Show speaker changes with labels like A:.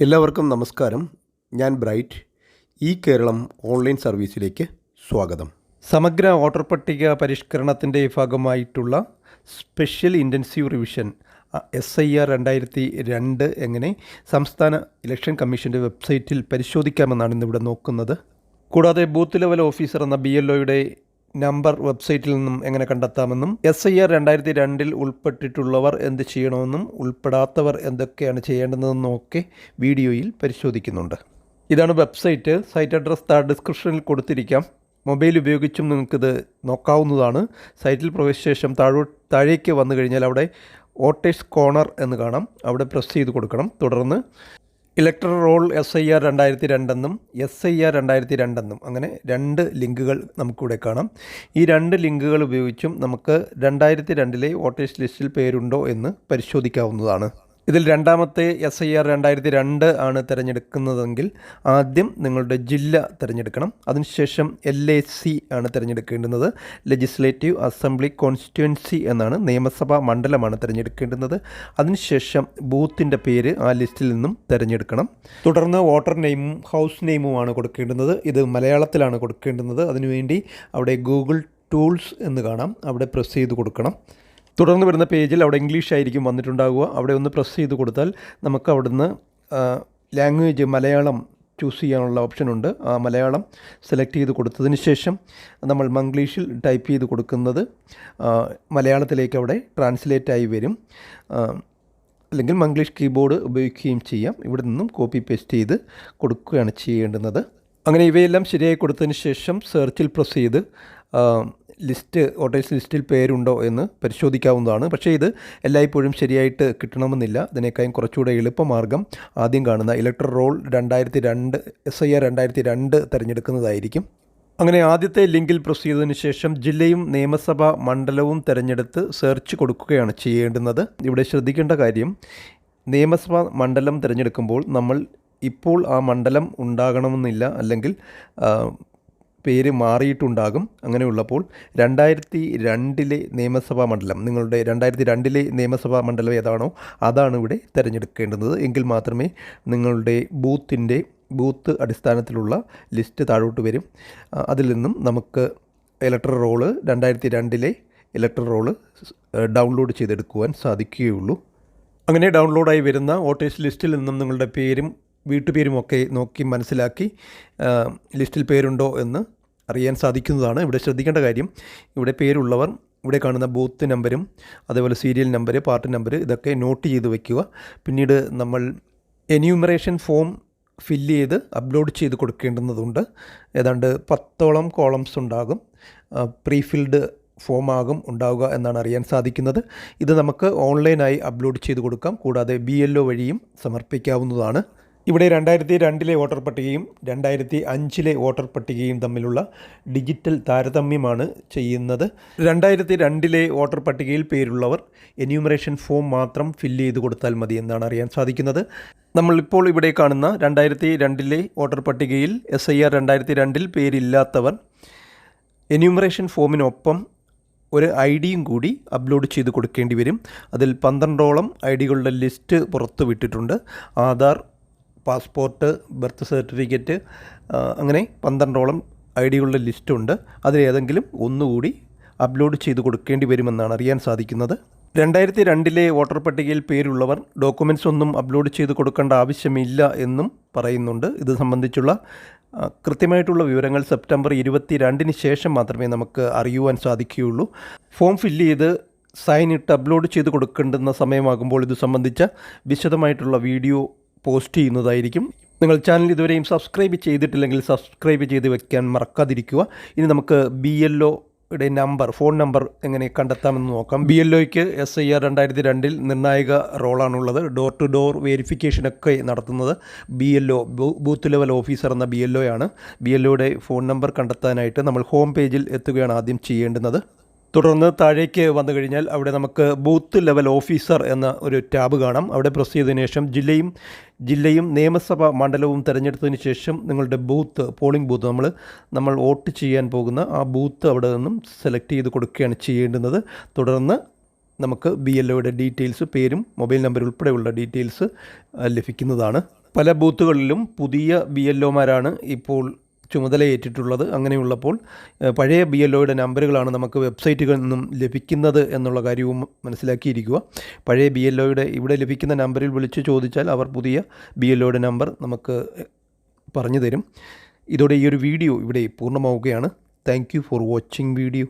A: എല്ലാവർക്കും നമസ്കാരം. ഞാൻ ബ്രൈറ്റ്. ഈ കേരളം ഓൺലൈൻ സർവീസിലേക്ക് സ്വാഗതം. സമഗ്ര വോട്ടർ പട്ടിക പരിഷ്കരണത്തിന്റെ ഭാഗമായിട്ടുള്ള special intensive revision S I R രണ്ടായിരത്തി രണ്ട് എങ്ങനെ സംസ്ഥാന ഇലക്ഷൻ കമ്മീഷന്റെ വെബ്സൈറ്റിൽ പരിശോധിക്കാമെന്നാണ് ഇന്നിവിടെ നോക്കുന്നത്. കൂടാതെ ബൂത്ത് ലെവൽ ഓഫീസർ എന്ന ബി എൽ ഒയുടെ നമ്പർ വെബ്സൈറ്റിൽ നിന്നും എങ്ങനെ കണ്ടെത്താമെന്നും എസ് ഐ ആർ രണ്ടായിരത്തി രണ്ടിൽ ഉൾപ്പെട്ടിട്ടുള്ളവർ എന്ത് ചെയ്യണമെന്നും ഉൾപ്പെടാത്തവർ എന്തൊക്കെയാണ് ചെയ്യേണ്ടതെന്നും ഒക്കെ വീഡിയോയിൽ പരിശോധിക്കുന്നുണ്ട്. ഇതാണ് വെബ്സൈറ്റ്. സൈറ്റ് അഡ്രസ് താ ഡിസ്ക്രിപ്ഷനിൽ കൊടുത്തിരിക്കാം. മൊബൈൽ ഉപയോഗിച്ചും നിങ്ങൾക്കിത് നോക്കാവുന്നതാണ്. സൈറ്റിൽ പ്രവേശിച്ച ശേഷം താഴോ താഴേക്ക് വന്നു കഴിഞ്ഞാൽ അവിടെ ഓട്ടേഴ്സ് കോർണർ എന്ന് കാണാം. അവിടെ പ്രസ് ചെയ്ത് കൊടുക്കണം. തുടർന്ന് electoral roll S I R രണ്ടായിരത്തി രണ്ടെന്നും എസ് ഐ ആർ രണ്ടായിരത്തി രണ്ടെന്നും അങ്ങനെ രണ്ട് ലിങ്കുകൾ നമുക്കിവിടെ കാണാം. ഈ രണ്ട് ലിങ്കുകൾ ഉപയോഗിച്ചും നമുക്ക് രണ്ടായിരത്തി രണ്ടിലെ വോട്ടേഴ്സ് ലിസ്റ്റിൽ പേരുണ്ടോ എന്ന് പരിശോധിക്കാവുന്നതാണ്. ഇതിൽ രണ്ടാമത്തെ എസ് ഐ ആർ രണ്ടായിരത്തി രണ്ട് ആണ് തിരഞ്ഞെടുക്കുന്നതെങ്കിൽ ആദ്യം നിങ്ങളുടെ ജില്ല തിരഞ്ഞെടുക്കണം. അതിനുശേഷം എൽ എ സി ആണ് തിരഞ്ഞെടുക്കേണ്ടുന്നത്. ലെജിസ്ലേറ്റീവ് അസംബ്ലി കോൺസ്റ്റിറ്റ്യുവൻസി എന്നാണ് നിയമസഭാ മണ്ഡലമാണ് തിരഞ്ഞെടുക്കേണ്ടുന്നത്. അതിനുശേഷം ബൂത്തിന്റെ പേര് ആ ലിസ്റ്റിൽ നിന്നും തിരഞ്ഞെടുക്കണം. തുടർന്ന് വോട്ടർ നെയിമും ഹൗസ് നെയിമുമാണ് കൊടുക്കേണ്ടുന്നത്. ഇത് മലയാളത്തിലാണ് കൊടുക്കേണ്ടുന്നത്. അതിനുവേണ്ടി അവിടെ ഗൂഗിൾ ടൂൾസ് എന്ന് കാണാം. അവിടെ പ്രസ് ചെയ്ത് കൊടുക്കണം. തുടർന്ന് വരുന്ന പേജിൽ അവിടെ ഇംഗ്ലീഷ് ആയിരിക്കും വന്നിട്ടുണ്ടാകുക അവിടെ ഒന്ന് പ്രസ് ചെയ്ത് കൊടുത്താൽ നമുക്ക് അവിടുന്ന് ലാംഗ്വേജ് മലയാളം ചൂസ് ചെയ്യാനുള്ള ഓപ്ഷനുണ്ട് ആ മലയാളം സെലക്ട് ചെയ്ത് കൊടുത്തതിന് ശേഷം നമ്മൾ മംഗ്ലീഷിൽ ടൈപ്പ് ചെയ്ത് കൊടുക്കുന്നത് മലയാളത്തിലേക്ക് അവിടെ ട്രാൻസ്ലേറ്റ് ആയി വരും. അല്ലെങ്കിൽ മംഗ്ലീഷ് കീബോർഡ് ഉപയോഗിക്കുകയും ചെയ്യാം. ഇവിടെ നിന്നും കോപ്പി പേസ്റ്റ് ചെയ്ത് കൊടുക്കുകയാണ് ചെയ്യേണ്ടുന്നത്. അങ്ങനെ ഇവയെല്ലാം ശരിയായി കൊടുത്തതിന് ശേഷം സെർച്ചിൽ പ്രസ് ചെയ്ത് ലിസ്റ്റ് വോട്ടേഴ്സ് ലിസ്റ്റിൽ പേരുണ്ടോ എന്ന് പരിശോധിക്കാവുന്നതാണ്. പക്ഷേ ഇത് എല്ലായ്പ്പോഴും ശരിയായിട്ട് കിട്ടണമെന്നില്ല. ഇതിനേക്കാളും കുറച്ചുകൂടെ എളുപ്പമാർഗം ആദ്യം കാണുന്ന ഇലക്ട്രൽ റോൾ രണ്ടായിരത്തി രണ്ട് എസ് ഐ ആർ രണ്ടായിരത്തി രണ്ട് തിരഞ്ഞെടുക്കുന്നതായിരിക്കും. അങ്ങനെ ആദ്യത്തെ ലിങ്കിൽ പ്രസ് ചെയ്തതിന് ശേഷം ജില്ലയും നിയമസഭാ മണ്ഡലവും തിരഞ്ഞെടുത്ത് സെർച്ച് കൊടുക്കുകയാണ് ചെയ്യേണ്ടുന്നത്. ഇവിടെ ശ്രദ്ധിക്കേണ്ട കാര്യം നിയമസഭാ മണ്ഡലം തിരഞ്ഞെടുക്കുമ്പോൾ നമ്മൾ ഇപ്പോൾ ആ മണ്ഡലം ഉണ്ടാകണമെന്നില്ല. അല്ലെങ്കിൽ പേര് മാറിയിട്ടുണ്ടാകും. അങ്ങനെയുള്ളപ്പോൾ രണ്ടായിരത്തി രണ്ടിലെ നിയമസഭാ മണ്ഡലം നിങ്ങളുടെ രണ്ടായിരത്തി രണ്ടിലെ നിയമസഭാ മണ്ഡലം ഏതാണോ അതാണ് ഇവിടെ തിരഞ്ഞെടുക്കേണ്ടത് എങ്കിൽ മാത്രമേ നിങ്ങളുടെ ബൂത്തിന്റെ ബൂത്ത് അടിസ്ഥാനത്തിലുള്ള ലിസ്റ്റ് താഴോട്ട് വരും. അതിൽ നിന്നും നമുക്ക് ഇലക്ട്രൽ റോൾ രണ്ടായിരത്തി രണ്ടിലെ ഇലക്ട്രൽ റോൾ ഡൗൺലോഡ് ചെയ്തെടുക്കുവാൻ സാധിക്കുകയുള്ളൂ. അങ്ങനെ ഡൗൺലോഡായി വരുന്ന വോട്ടേഴ്സ് ലിസ്റ്റിൽ നിന്നും നിങ്ങളുടെ പേരും വീട്ടുപേരുമൊക്കെ നോക്കി മനസ്സിലാക്കി ലിസ്റ്റിൽ പേരുണ്ടോ എന്ന് അറിയാൻ സാധിക്കുന്നതാണ്. ഇവിടെ ശ്രദ്ധിക്കേണ്ട കാര്യം ഇവിടെ പേരുള്ളവർ ഇവിടെ കാണുന്ന ബൂത്ത് നമ്പരും അതേപോലെ സീരിയൽ നമ്പർ പാർട്ട് നമ്പർ ഇതൊക്കെ നോട്ട് ചെയ്ത് വയ്ക്കുക പിന്നീട് നമ്മൾ എന്യൂമറേഷൻ ഫോം ഫില്ല് ചെയ്ത് അപ്ലോഡ് ചെയ്ത് കൊടുക്കേണ്ടുന്നതുണ്ട്. ഏതാണ്ട് പത്തോളം കോളംസ് ഉണ്ടാകും. പ്രീഫിൽഡ് ഫോമാകും ഉണ്ടാവുക എന്നാണ് അറിയാൻ സാധിക്കുന്നത്. ഇത് നമുക്ക് ഓൺലൈനായി അപ്ലോഡ് ചെയ്ത് കൊടുക്കാം. കൂടാതെ ബി എൽ ഒ വഴിയും സമർപ്പിക്കാവുന്നതാണ്. ഇവിടെ രണ്ടായിരത്തി രണ്ടിലെ വോട്ടർ പട്ടികയും രണ്ടായിരത്തി അഞ്ചിലെ വോട്ടർ പട്ടികയും തമ്മിലുള്ള ഡിജിറ്റൽ താരതമ്യമാണ് ചെയ്യുന്നത്. രണ്ടായിരത്തി രണ്ടിലെ വോട്ടർ പട്ടികയിൽ പേരുള്ളവർ എന്യൂമറേഷൻ ഫോം മാത്രം ഫില്ല് ചെയ്ത് കൊടുത്താൽ മതി എന്നാണ് അറിയാൻ സാധിക്കുന്നത്. നമ്മളിപ്പോൾ ഇവിടെ കാണുന്ന രണ്ടായിരത്തി രണ്ടിലെ വോട്ടർ പട്ടികയിൽ എസ് ഐ ആർ രണ്ടായിരത്തി രണ്ടിൽ പേരില്ലാത്തവർ എന്യൂമറേഷൻ ഫോമിനൊപ്പം ഒരു ഐ ഡിയും കൂടി അപ്ലോഡ് ചെയ്ത് കൊടുക്കേണ്ടി വരും. അതിൽ പന്ത്രണ്ടോളം ഐ ഡികളുടെ ലിസ്റ്റ് പുറത്തു വിട്ടിട്ടുണ്ട് ആധാർ പാസ്പോർട്ട് ബർത്ത് സർട്ടിഫിക്കറ്റ് അങ്ങനെ പന്ത്രണ്ടോളം ഐ ഡികളുടെ ലിസ്റ്റുണ്ട്. അതിലേതെങ്കിലും ഒന്നുകൂടി അപ്ലോഡ് ചെയ്ത് കൊടുക്കേണ്ടി വരുമെന്നാണ് അറിയാൻ സാധിക്കുന്നത്. രണ്ടായിരത്തി രണ്ടിലെ വോട്ടർ പട്ടികയിൽ പേരുള്ളവർ ഡോക്യുമെന്റ്സ് ഒന്നും അപ്ലോഡ് ചെയ്ത് കൊടുക്കേണ്ട ആവശ്യമില്ല എന്നും പറയുന്നുണ്ട്. ഇത് സംബന്ധിച്ചുള്ള കൃത്യമായിട്ടുള്ള വിവരങ്ങൾ സെപ്റ്റംബർ ഇരുപത്തി രണ്ടിന് ശേഷം മാത്രമേ നമുക്ക് അറിയുവാൻ സാധിക്കുകയുള്ളൂ. ഫോം ഫില്ല് ചെയ്ത് സൈൻ ഇട്ട് അപ്ലോഡ് ചെയ്ത് കൊടുക്കേണ്ടുന്ന സമയമാകുമ്പോൾ ഇത് സംബന്ധിച്ച വിശദമായിട്ടുള്ള വീഡിയോ പോസ്റ്റ് ചെയ്യുന്നതായിരിക്കും. നിങ്ങൾ ചാനൽ ഇതുവരെയും സബ്സ്ക്രൈബ് ചെയ്തിട്ടില്ലെങ്കിൽ സബ്സ്ക്രൈബ് ചെയ്ത് വെക്കാൻ മറക്കാതിരിക്കുക. ഇനി നമുക്ക് ബി എൽ ഒയുടെ നമ്പർ ഫോൺ നമ്പർ എങ്ങനെ കണ്ടെത്താമെന്ന് നോക്കാം. ബി എൽ ഒയ്ക്ക് എസ് ഐ ആർ രണ്ടായിരത്തി രണ്ടിൽ നിർണായക റോളാണുള്ളത്. ഡോർ ടു ഡോർ വെരിഫിക്കേഷനൊക്കെ നടത്തുന്നത് B L O booth level officer എന്ന ബി എൽ ആണ് ബി എൽ ഒയുടെ ഫോൺ നമ്പർ കണ്ടെത്താനായിട്ട് നമ്മൾ ഹോം പേജിൽ എത്തുകയാണ് ആദ്യം ചെയ്യേണ്ടുന്നത്. തുടർന്ന് താഴേക്ക് വന്നു കഴിഞ്ഞാൽ അവിടെ നമുക്ക് ബൂത്ത് ലെവൽ ഓഫീസർ എന്ന ഒരു ടാബ് കാണാം. അവിടെ പ്രസ് ചെയ്തതിനു ശേഷം ജില്ലയും ജില്ലയും നിയമസഭാ മണ്ഡലവും തിരഞ്ഞെടുത്തതിന് ശേഷം നിങ്ങളുടെ ബൂത്ത് പോളിംഗ് ബൂത്ത് നമ്മൾ നമ്മൾ വോട്ട് ചെയ്യാൻ പോകുന്ന ആ ബൂത്ത് അവിടെ നിന്നും സെലക്ട് ചെയ്ത് കൊടുക്കുകയാണ് ചെയ്യേണ്ടുന്നത്. തുടർന്ന് നമുക്ക് ബി എൽ ഒയുടെ ഡീറ്റെയിൽസ് പേരും മൊബൈൽ നമ്പർ ഉൾപ്പെടെയുള്ള ഡീറ്റെയിൽസ് ലഭിക്കുന്നതാണ്. പല ബൂത്തുകളിലും പുതിയ ബി എൽ ഒമാരാണ് ഇപ്പോൾ ചുമതലയേറ്റിട്ടുള്ളത്. അങ്ങനെയുള്ളപ്പോൾ പഴയ ബി എൽ ഒയുടെ നമ്പറുകളാണ് നമുക്ക് വെബ്സൈറ്റുകളിൽ നിന്നും ലഭിക്കുന്നത് എന്നുള്ള കാര്യവും മനസ്സിലാക്കിയിരിക്കുക. പഴയ ബി എൽ ഒയുടെ ഇവിടെ ലഭിക്കുന്ന നമ്പറിൽ വിളിച്ച് ചോദിച്ചാൽ അവർ പുതിയ ബി എൽ ഒയുടെ നമ്പർ നമുക്ക് പറഞ്ഞു തരും. ഇതോടെ ഈ ഒരു വീഡിയോ ഇവിടെ പൂർണമാവുകയാണ്. Thank you for watching video.